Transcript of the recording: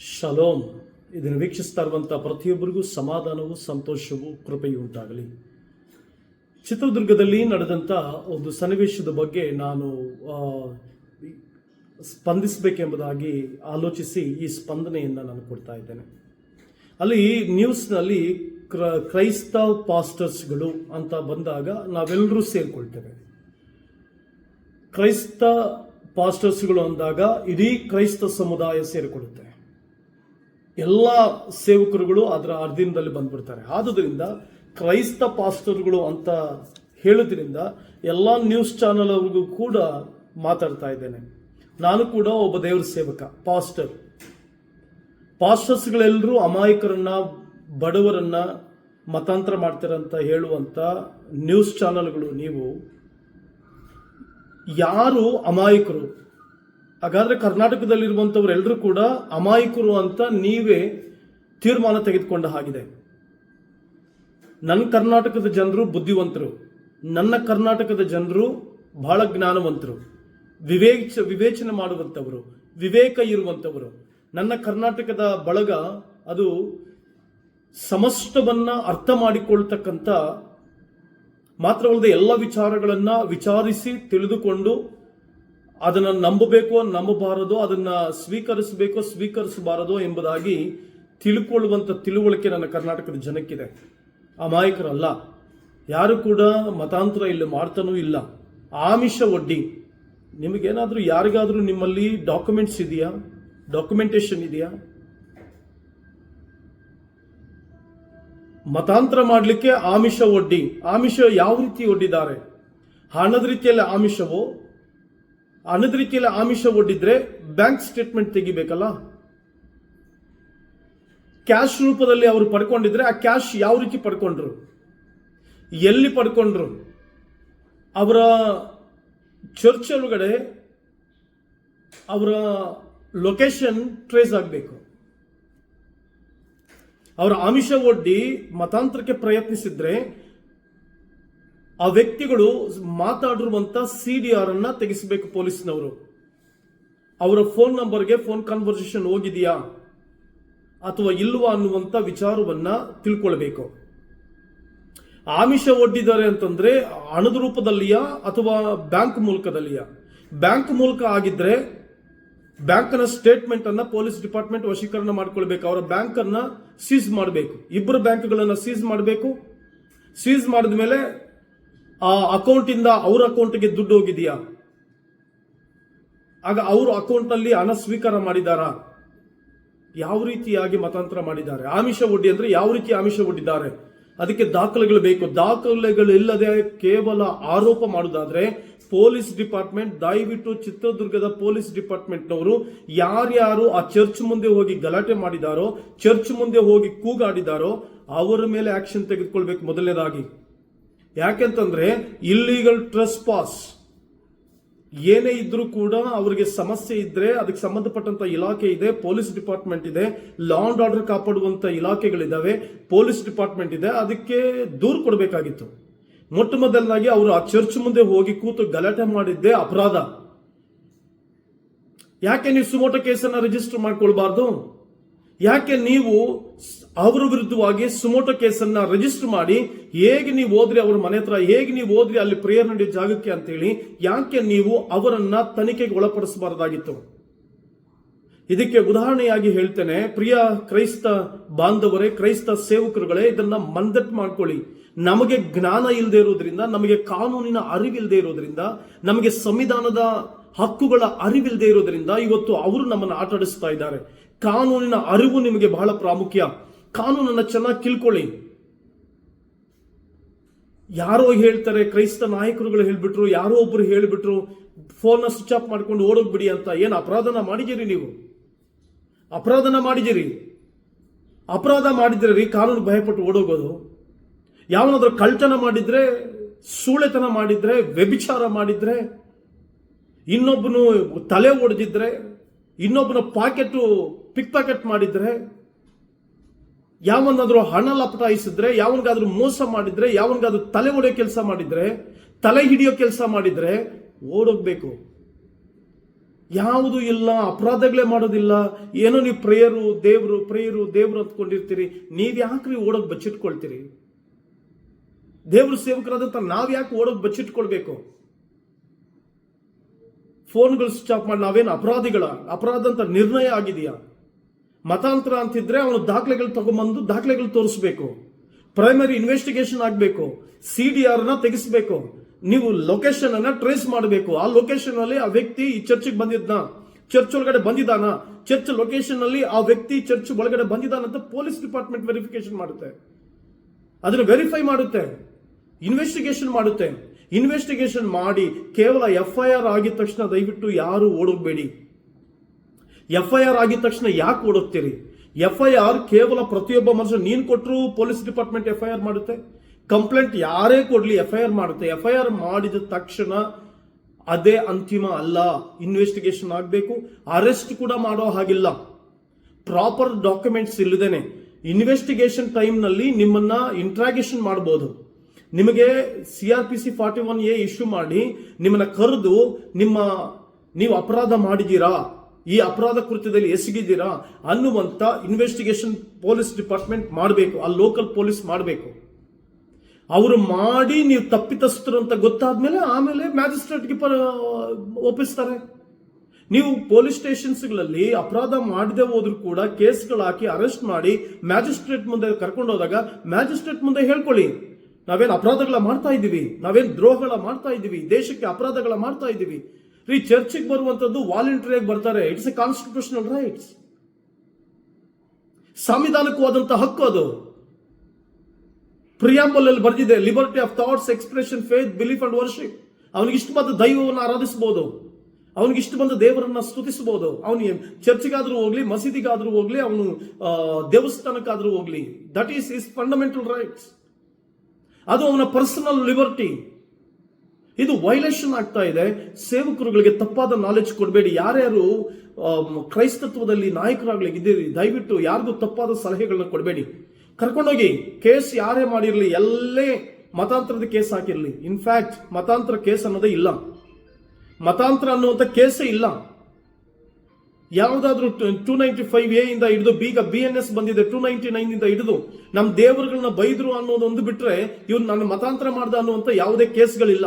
Shalom. ಇದನ್ನು ವೀಕ್ಷಿಸ್ತಾ ಇರುವಂಥ ಪ್ರತಿಯೊಬ್ಬರಿಗೂ ಸಮಾಧಾನವೂ ಸಂತೋಷವೂ ಕೃಪೆಯೂ ಉಂಟಾಗಲಿ. ಚಿತ್ರದುರ್ಗದಲ್ಲಿ ನಡೆದಂಥ ಒಂದು ಸನ್ನಿವೇಶದ ಬಗ್ಗೆ ನಾನು ಸ್ಪಂದಿಸಬೇಕೆಂಬುದಾಗಿ ಆಲೋಚಿಸಿ ಈ ಸ್ಪಂದನೆಯನ್ನು ನಾನು ಕೊಡ್ತಾ ಇದ್ದೇನೆ. ಅಲ್ಲಿ ನ್ಯೂಸ್ನಲ್ಲಿ ಕ್ರ ಕ್ರೈಸ್ತ ಪಾಸ್ಟರ್ಸ್ಗಳು ಅಂತ ಬಂದಾಗ ನಾವೆಲ್ಲರೂ ಸೇರಿಕೊಳ್ತೇವೆ. ಕ್ರೈಸ್ತ ಪಾಸ್ಟರ್ಸ್ಗಳು ಅಂದಾಗ ಇಡೀ ಕ್ರೈಸ್ತ ಸಮುದಾಯ ಸೇರಿಕೊಳ್ಳುತ್ತೆ ಎಲ್ಲ ಸೇವಕರುಗಳು ಅದರ ಅರ್ಧಿನದಲ್ಲಿ ಬಂದ್ಬಿಡ್ತಾರೆ. ಆದುದರಿಂದ ಕ್ರೈಸ್ತ ಪಾಸ್ಟರ್ಗಳು ಅಂತ ಹೇಳೋದ್ರಿಂದ ಎಲ್ಲ ನ್ಯೂಸ್ ಚಾನಲ್ ಅವ್ರಿಗೂ ಕೂಡ ಮಾತಾಡ್ತಾ ಇದ್ದೇನೆ. ನಾನು ಕೂಡ ಒಬ್ಬ ದೇವರ ಸೇವಕ, ಪಾಸ್ಟರ್. ಪಾಸ್ಟರ್ಸ್ಗಳೆಲ್ಲರೂ ಅಮಾಯಕರನ್ನ, ಬಡವರನ್ನ ಮತಾಂತರ ಮಾಡ್ತಾರಂತ ಹೇಳುವಂತ ನ್ಯೂಸ್ ಚಾನಲ್ಗಳು ನೀವು ಯಾರು ಅಮಾಯಕರು ಹಾಗಾದ್ರೆ ಕರ್ನಾಟಕದಲ್ಲಿರುವಂಥವರೆಲ್ಲರೂ ಕೂಡ ಅಮಾಯಕರು ಅಂತ ನೀವೇ ತೀರ್ಮಾನ ತೆಗೆದುಕೊಂಡ ಹಾಗಿದೆ. ನನ್ನ ಕರ್ನಾಟಕದ ಜನರು ಬುದ್ಧಿವಂತರು. ನನ್ನ ಕರ್ನಾಟಕದ ಜನರು ಬಹಳ ಜ್ಞಾನವಂತರು. ವಿವೇಚ, ವಿವೇಚನೆ ಮಾಡುವಂಥವರು ವಿವೇಕ ಇರುವಂಥವರು ನನ್ನ ಕರ್ನಾಟಕದ ಬಳಗ ಅದು ಸಮಸ್ತವನ್ನ ಅರ್ಥ ಮಾಡಿಕೊಳ್ತಕ್ಕಂಥ ಮಾತ್ರವಲ್ಲದೆ ಎಲ್ಲ ವಿಚಾರಗಳನ್ನ ವಿಚಾರಿಸಿ ತಿಳಿದುಕೊಂಡು ಅದನ್ನು ನಂಬಬೇಕು ನಂಬಬಾರದು, ಅದನ್ನ ಸ್ವೀಕರಿಸಬೇಕು ಸ್ವೀಕರಿಸಬಾರದು ಎಂಬುದಾಗಿ ತಿಳ್ಕೊಳ್ಳುವಂತ ತಿಳುವಳಿಕೆ ನನ್ನ ಕರ್ನಾಟಕದ ಜನಕ್ಕಿದೆ. ಅಮಾಯಕರಲ್ಲ. ಯಾರು ಕೂಡ ಮತಾಂತರ ಇಲ್ಲಿ ಮಾಡ್ತಾನೂ ಇಲ್ಲ. ಆಮಿಷ ಒಡ್ಡಿ. ನಿಮಗೇನಾದ್ರೂ ಯಾರಿಗಾದರೂ ನಿಮ್ಮಲ್ಲಿ ಡಾಕ್ಯುಮೆಂಟ್ಸ್ ಇದೆಯಾ? ಡಾಕ್ಯುಮೆಂಟೇಶನ್ ಇದೆಯಾ? ಮತಾಂತರ ಮಾಡಲಿಕ್ಕೆ ಆಮಿಷ ಒಡ್ಡಿ. ಆಮಿಷ ಯಾವ ರೀತಿ ಒಡ್ಡಿದ್ದಾರೆ? ಹಣದ ರೀತಿಯಲ್ಲಿ ಆಮಿಷವೋ? ಹಣದ ರೀತಿಯಲ್ಲಿ ಆಮಿಷ ಒಡ್ಡಿದ್ರೆ ಬ್ಯಾಂಕ್ ಸ್ಟೇಟ್ಮೆಂಟ್ ತೆಗಿಬೇಕಲ್ಲ? ಕ್ಯಾಶ್ ರೂಪದಲ್ಲಿ ಅವರು ಪಡ್ಕೊಂಡಿದ್ರೆ ಆ ಕ್ಯಾಶ್ ಯಾವ ರೀತಿ ಪಡ್ಕೊಂಡ್ರು? ಎಲ್ಲಿ ಪಡ್ಕೊಂಡ್ರು? ಅವರ ಚರ್ಚ್ ಒಳಗಡೆ ಅವರ ಲೊಕೇಶನ್ ಟ್ರೇಸ್ ಆಗಬೇಕು. ಅವರ ಆಮಿಷ ಒಡ್ಡಿ ಮತಾಂತರಕ್ಕೆ ಪ್ರಯತ್ನಿಸಿದ್ರೆ ಆ ವ್ಯಕ್ತಿಗಳು ಮಾತಾಡಿರುವಂತ ಸಿ ಡಿ ಆರ್ ಅನ್ನ ತೆಗೆಸಬೇಕು ಪೊಲೀಸ್ನವರು. ಅವರ ಫೋನ್ ನಂಬರ್ಗೆ ಫೋನ್ ಕಾನ್ವರ್ಸೇಷನ್ ಹೋಗಿದೆಯಾ? ಅಥವಾ ಇಲ್ವಾ ಅನ್ನುವಂತ ವಿಚಾರವನ್ನ ತಿಳ್ಕೊಳ್ಬೇಕು. ಆಮಿಷ ಒಡ್ಡಿದ್ದಾರೆ ಅಂತಂದ್ರೆ ಹಣದ ರೂಪದಲ್ಲಿಯಾ ಅಥವಾ ಬ್ಯಾಂಕ್ ಮೂಲಕದಲ್ಲಿಯ? ಬ್ಯಾಂಕ್ ಮೂಲಕ ಆಗಿದ್ರೆ ಬ್ಯಾಂಕ್ನ ಸ್ಟೇಟ್ಮೆಂಟ್ ಅನ್ನ ಪೊಲೀಸ್ ಡಿಪಾರ್ಟ್ಮೆಂಟ್ ವಶೀಕರಣ ಮಾಡ್ಕೊಳ್ಬೇಕು. ಅವರ ಬ್ಯಾಂಕ್ ಅನ್ನ ಸೀಸ್ ಮಾಡಬೇಕು. ಇಬ್ಬರು ಬ್ಯಾಂಕ್ಗಳನ್ನ ಸೀಸ್ ಮಾಡಬೇಕು. ಸೀಸ್ ಮಾಡಿದ ಮೇಲೆ ಆ ಅಕೌಂಟ್ ಇಂದ ಅವ್ರ ಅಕೌಂಟ್ಗೆ ದುಡ್ಡು ಹೋಗಿದೆಯಾ? ಆಗ ಅವ್ರ ಅಕೌಂಟ್ನಲ್ಲಿ ಹಣ ಸ್ವೀಕಾರ ಮಾಡಿದಾರಾ ಯಾವ ರೀತಿಯಾಗಿ ಮತಾಂತರ ಮಾಡಿದ್ದಾರೆ? ಆಮಿಷ ಒಡ್ಡಿ ಅಂದ್ರೆ ಯಾವ ರೀತಿ ಆಮಿಷ ಒಡ್ಡಿದ್ದಾರೆ? ಅದಕ್ಕೆ ದಾಖಲೆಗಳು ಬೇಕು. ದಾಖಲೆಗಳು ಇಲ್ಲದೆ ಕೇವಲ ಆರೋಪ ಮಾಡುವುದಾದ್ರೆ ಪೊಲೀಸ್ ಡಿಪಾರ್ಟ್ಮೆಂಟ್, ದಯವಿಟ್ಟು ಚಿತ್ರದುರ್ಗದ ಪೊಲೀಸ್ ಡಿಪಾರ್ಟ್ಮೆಂಟ್ನವರು ಯಾರ್ಯಾರು ಆ ಚರ್ಚ್ ಮುಂದೆ ಹೋಗಿ ಗಲಾಟೆ ಮಾಡಿದಾರೋ, ಚರ್ಚ್ ಮುಂದೆ ಹೋಗಿ ಕೂಗಾಡಿದಾರೋ, ಅವರ ಮೇಲೆ ಆಕ್ಷನ್ ತೆಗೆದುಕೊಳ್ಬೇಕು ಮೊದಲನೇದಾಗಿ. ಯಾಕೆಂತಂದ್ರೆ ಇಲ್ಲೀಗಲ್ ಟ್ರಸ್ ಪಾಸ್ ಏನೇ ಇದ್ರೂ ಕೂಡ ಅವರಿಗೆ ಸಮಸ್ಯೆ ಇದ್ರೆ, ಅದಕ್ಕೆ ಸಂಬಂಧಪಟ್ಟಂತ ಇಲಾಖೆ ಇದೆ ಪೊಲೀಸ್ ಡಿಪಾರ್ಟ್ಮೆಂಟ್ ಇದೆ ಲಾ ಅಂಡ್ ಆರ್ಡರ್ ಕಾಪಾಡುವಂತ ಇಲಾಖೆಗಳಿದ್ದಾವೆ ಪೊಲೀಸ್ ಡಿಪಾರ್ಟ್ಮೆಂಟ್ ಇದೆ, ಅದಕ್ಕೆ ದೂರು ಕೊಡಬೇಕಾಗಿತ್ತು. ಮೊಟ್ಟ ಮೊದಲನಾಗಿ ಅವರು ಆ ಚರ್ಚ್ ಮುಂದೆ ಹೋಗಿ ಕೂತು ಗಲಾಟೆ ಮಾಡಿದ್ದೇ ಅಪರಾಧ. ಯಾಕೆ ನೀವು ಸುಮೋಟೋ ಕೇಸನ್ನ ರಿಜಿಸ್ಟರ್ ಮಾಡ್ಕೊಳ್ಬಾರ್ದು? ಯಾಕೆ ನೀವು ಅವರ ವಿರುದ್ಧವಾಗಿ ಸುಮೋಟೋ ಕೇಸನ್ನ ರಿಜಿಸ್ಟರ್ ಮಾಡಿ, ಹೇಗೆ ನೀವು ಹೋದ್ರಿ ಅವ್ರ ಮನೆ ಹತ್ರ, ಹೇಗೆ ನೀವು ಹೋದ್ರಿ ಅಲ್ಲಿ ಪ್ರೇಯರ್ ನಡೆಯೋ ಜಾಗಕ್ಕೆ ಅಂತೇಳಿ, ಯಾಕೆ ನೀವು ಅವರನ್ನ ತನಿಖೆಗೆ ಒಳಪಡಿಸಬಾರದಾಗಿತ್ತು? ಇದಕ್ಕೆ ಉದಾಹರಣೆಯಾಗಿ ಹೇಳ್ತೇನೆ, ಪ್ರಿಯ ಕ್ರೈಸ್ತ ಬಾಂಧವರೇ, ಕ್ರೈಸ್ತ ಸೇವಕರುಗಳೇ, ಇದನ್ನ ಮಂದಟ್ ಮಾಡ್ಕೊಳ್ಳಿ. ನಮಗೆ ಜ್ಞಾನ ಇಲ್ಲದೆ ಇರೋದ್ರಿಂದ, ನಮಗೆ ಕಾನೂನಿನ ಅರಿವಿಲ್ಲದೆ ಇರೋದ್ರಿಂದ, ನಮಗೆ ಸಂವಿಧಾನದ ಹಕ್ಕುಗಳ ಅರಿವಿಲ್ಲದೆ ಇರೋದ್ರಿಂದ ಇವತ್ತು ಅವರು ನಮ್ಮನ್ನು ಆಟಾಡಿಸ್ತಾ ಇದ್ದಾರೆ. ಕಾನೂನಿನ ಅರಿವು ನಿಮಗೆ ಬಹಳ ಪ್ರಾಮುಖ್ಯ. ಕಾನೂನನ್ನು ಚೆನ್ನಾಗಿ ತಿಳ್ಕೊಳ್ಳಿ. ಯಾರೋ ಹೇಳ್ತಾರೆ, ಕ್ರೈಸ್ತ ನಾಯಕರುಗಳು ಹೇಳ್ಬಿಟ್ರು, ಯಾರೋ ಒಬ್ರು ಹೇಳ್ಬಿಟ್ರು ಫೋನ್ನ ಸ್ವಿಚ್ ಆಫ್ ಮಾಡ್ಕೊಂಡು ಓಡೋಗ್ಬಿಡಿ ಅಂತ. ಏನು ಅಪರಾಧನ ಮಾಡಿದಿರಿ ನೀವು? ಅಪರಾಧನ ಮಾಡಿದಿರಿ ಅಪರಾಧ ಮಾಡಿದ್ರೆ ರೀ ಕಾನೂನು ಭಯಪಟ್ಟು ಓಡೋಗೋದು. ಯಾವನಾದ್ರೂ ಕಳ್ತನ ಮಾಡಿದ್ರೆ, ಸೂಳೆತನ ಮಾಡಿದ್ರೆ, ವ್ಯಭಿಚಾರ ಮಾಡಿದ್ರೆ, ಇನ್ನೊಬ್ಬನು ತಲೆ ಒಡೆದಿದ್ರೆ ಇನ್ನೊಬ್ಬನ ಪಾಕೆಟ್ ಪಿಕ್ ಪಾಕೆಟ್ ಮಾಡಿದ್ರೆ, ಯಾವನಾದ್ರೂ ಹಣ ಲಪಟಾಯಿಸಿದ್ರೆ, ಯಾವನಿಗಾದ್ರೂ ಮೋಸ ಮಾಡಿದ್ರೆ, ಯಾವನಿಗಾದ್ರೂ ತಲೆ ಒಡೆಯೋ ಕೆಲಸ ಮಾಡಿದ್ರೆ, ತಲೆ ಹಿಡಿಯೋ ಕೆಲಸ ಮಾಡಿದ್ರೆ ಓಡೋಗ್ಬೇಕು. ಯಾವುದು ಇಲ್ಲ, ಅಪರಾಧಗಳೇ ಮಾಡೋದಿಲ್ಲ. ಏನೋ ನೀವು ಪ್ರೇಯರು, ದೇವರು ಪ್ರೇಯರು, ದೇವರು ಅಂದ್ಕೊಂಡಿರ್ತೀರಿ. ನೀವ್ ಯಾಕ್ರಿ ಓಡೋದ್ ಬಚ್ಚಿಟ್ಕೊಳ್ತೀರಿ? ದೇವ್ರ ಸೇವಕರಾದಂತ ನಾವು ಯಾಕೆ ಓಡೋದ್ ಬಚ್ಚಿಟ್ಕೊಳ್ಬೇಕು? ಫೋನ್ಗಳು ಆಫ್ ಮಾಡಿ ನಾವೇನು ಅಪರಾಧಿಗಳ, ಅಪರಾಧ ಅಂತ ನಿರ್ಣಯ ಆಗಿದೆಯಾ? ಮತಾಂತರ ಅಂತಿದ್ರೆ ಅವನು ದಾಖಲೆಗಳು ತಗೊಂಬಂದು ದಾಖಲೆಗಳು ತೋರಿಸ್ಬೇಕು. ಪ್ರೈಮರಿ ಇನ್ವೆಸ್ಟಿಗೇಷನ್ ಆಗಬೇಕು. ಸಿ ಡಿ ಆರ್ನ ತೆಗಿಸ್ಬೇಕು. ನೀವು ಲೊಕೇಶನ್ ಅನ್ನ ಟ್ರೇಸ್ ಮಾಡಬೇಕು. ಆ ಲೊಕೇಶನ್ ಅಲ್ಲಿ ಆ ವ್ಯಕ್ತಿ ಈ ಚರ್ಚ್ಗೆ ಬಂದಿದ್ನ? ಚರ್ಚ್ ಒಳಗಡೆ ಬಂದಿದ್ದಾನ? ಚರ್ಚ್ ಲೊಕೇಶನ್ ಅಲ್ಲಿ ಆ ವ್ಯಕ್ತಿ ಚರ್ಚ್ ಒಳಗಡೆ ಬಂದಿದ್ದಾನ ಅಂತ ಪೊಲೀಸ್ ಡಿಪಾರ್ಟ್ಮೆಂಟ್ ವೆರಿಫಿಕೇಶನ್ ಮಾಡುತ್ತೆ. ಅದನ್ನು ವೆರಿಫೈ ಮಾಡುತ್ತೆ. ಇನ್ವೆಸ್ಟಿಗೇಷನ್ ಮಾಡುತ್ತೆ. ಇನ್ವೆಸ್ಟಿಗೇಷನ್ ಮಾಡಿ ಕೇವಲ ಎಫ್ ಐ ಆರ್ ಆಗಿದ ತಕ್ಷಣ ದಯವಿಟ್ಟು ಯಾರು ಓಡೋಗ್ಬೇಡಿ. ಎಫ್ ಐ ಆರ್ ಆಗಿದ ತಕ್ಷಣ ಯಾಕೆ ಓಡುತ್ತೀರಿ ಎಫ್ ಐ ಆರ್ ಕೇವಲ ಪ್ರತಿಯೊಬ್ಬ ಮನುಷ್ಯ ನೀನು ಕೊಟ್ಟರು police department F I R ಮಾಡುತ್ತೆ. ಕಂಪ್ಲೇಂಟ್ ಯಾರೇ ಕೊಡ್ಲಿ ಎಫ್ ಐ ಆರ್ ಮಾಡುತ್ತೆ. ಎಫ್ ಐ ಆರ್ ಮಾಡಿದ ತಕ್ಷಣ ಅದೇ ಅಂತಿಮ ಅಲ್ಲ. ಇನ್ವೆಸ್ಟಿಗೇಷನ್ ಆಗಬೇಕು. ಅರೆಸ್ಟ್ ಕೂಡ ಮಾಡೋ ಹಾಗಿಲ್ಲ. ಪ್ರಾಪರ್ ಡಾಕ್ಯುಮೆಂಟ್ಸ್ ಇಲ್ಲದೇನೆ ಇನ್ವೆಸ್ಟಿಗೇಷನ್ ಟೈಮ್ನಲ್ಲಿ ನಿಮ್ಮನ್ನ ಇಂಟ್ರಾಗೇಷನ್ ಮಾಡಬಹುದು ನಿಮಗೆ C R P C forty one A issue ಮಾಡಿ ನಿಮ್ಮನ್ನ ಕರೆದು ನಿಮ್ಮ ನೀವು ಅಪರಾಧ ಮಾಡಿದ್ದೀರಾ? ಈ ಅಪರಾಧ ಕೃತ್ಯದಲ್ಲಿ ಎಸಗಿದ್ದೀರಾ? ಅನ್ನುವಂತ ಇನ್ವೆಸ್ಟಿಗೇಷನ್ ಪೊಲೀಸ್ ಡಿಪಾರ್ಟ್ಮೆಂಟ್ ಮಾಡಬೇಕು, ಆ ಲೋಕಲ್ ಪೊಲೀಸ್ ಮಾಡಬೇಕು. ಅವರು ಮಾಡಿ ನೀವು ತಪ್ಪಿತಸ್ಥರು ಅಂತ ಗೊತ್ತಾದ್ಮೇಲೆ ಆಮೇಲೆ ಮ್ಯಾಜಿಸ್ಟ್ರೇಟ್ಗೆ ಪ ಒಪ್ಪಿಸ್ತಾರೆ. ನೀವು ಪೊಲೀಸ್ ಸ್ಟೇಷನ್ಸ್ಗಳಲ್ಲಿ ಅಪರಾಧ ಮಾಡದೆ ಹೋದ್ರು ಕೂಡ ಕೇಸ್ಗಳು ಹಾಕಿ ಅರೆಸ್ಟ್ ಮಾಡಿ ಮ್ಯಾಜಿಸ್ಟ್ರೇಟ್ ಮುಂದೆ ಕರ್ಕೊಂಡು ಹೋದಾಗ ಮ್ಯಾಜಿಸ್ಟ್ರೇಟ್ ಮುಂದೆ ಹೇಳ್ಕೊಳ್ಳಿ. ನಾವೇನ್ ಅಪರಾಧಗಳ ಮಾಡ್ತಾ ಇದ್ದೀವಿ? ನಾವೇನು ದ್ರೋಹಗಳ ಮಾಡ್ತಾ ಇದ್ದೀವಿ? ದೇಶಕ್ಕೆ ಅಪರಾಧಗಳ ಮಾಡ್ತಾ ಇದ್ದೀವಿ? ರೀ ಚರ್ಚಿಗೆ ಬರುವಂತದ್ದು ವಾಲಂಟರಿಯಾಗಿ ಬರ್ತಾರೆ. ಇಟ್ಸ್ ಎ ಕಾನ್ಸ್ಟಿಟ್ಯೂಷನಲ್ ರೈಟ್ಸ್ ಸಂವಿಧಾನಕ್ಕವಾದಂತ ಹಕ್ಕು ಅದು. ಪ್ರಿಯಾಂಬಲ್ ಅಲ್ಲಿ ಬರ್ದಿದೆ liberty of thoughts expression faith belief and worship ಅವನಿಗೆ ಇಷ್ಟು ಬಂದ ದೈವವನ್ನು ಆರಾಧಿಸಬಹುದು ಅವನಿಗೆ ಇಷ್ಟು ಬಂದ ದೇವರನ್ನ ಸ್ತುತಿಸಬಹುದು ಅವನು ಚರ್ಚ್ಗಾದ್ರೂ ಹೋಗ್ಲಿ, ಮಸೀದಿಗಾದ್ರೂ ಹೋಗ್ಲಿ, ಅವನು ದೇವಸ್ಥಾನಕ್ಕಾದ್ರೂ ಹೋಗ್ಲಿ. That is is fundamental rights ಅದು ಅವನ ಪರ್ಸನಲ್ ಲಿಬರ್ಟಿ ಇದು ವೈಲೇಷನ್ ಆಗ್ತಾ ಇದೆ. ಸೇವಕರುಗಳಿಗೆ ತಪ್ಪಾದ ನಾಲೆಜ್ ಕೊಡಬೇಡಿ. ಯಾರ್ಯಾರು ಕ್ರೈಸ್ತತ್ವದಲ್ಲಿ ನಾಯಕರಾಗ್ಲಿ ಇದ್ದೀರಿ, ದಯವಿಟ್ಟು ಯಾರಿಗೂ ತಪ್ಪಾದ ಸಲಹೆಗಳನ್ನ ಕೊಡಬೇಡಿ. ಕರ್ಕೊಂಡೋಗಿ, ಕೇಸ್ ಯಾರೇ ಮಾಡಿರಲಿ, ಎಲ್ಲೇ ಮತಾಂತರದ ಕೇಸ್ ಹಾಕಿರಲಿ. ಇನ್ಫ್ಯಾಕ್ಟ್ ಮತಾಂತರ ಕೇಸ್ ಅನ್ನೋದೇ ಇಲ್ಲ. ಮತಾಂತರ ಅನ್ನುವಂಥ ಕೇಸೇ ಇಲ್ಲ. ಯಾವುದಾದ್ರೂ ಟೂ ನೈಂಟಿ ಫೈವ್ ಎ ಇಂದ ಹಿಡಿದು ಬೀಗ ಬಿ ಎನ್ ಎಸ್ ಬಂದಿದೆ ಟೂ ನೈಂಟಿ ನೈನ್ ಇಂದ ಹಿಡಿದು ನಮ್ಮ ದೇವರುಗಳನ್ನ ಬೈದ್ರು ಅನ್ನೋದೊಂದು ಬಿಟ್ರೆ ಇವ್ರು ನನ್ನ ಮತಾಂತರ ಮಾಡ್ದ ಅನ್ನುವಂಥ ಯಾವುದೇ ಕೇಸ್ಗಳಿಲ್ಲ.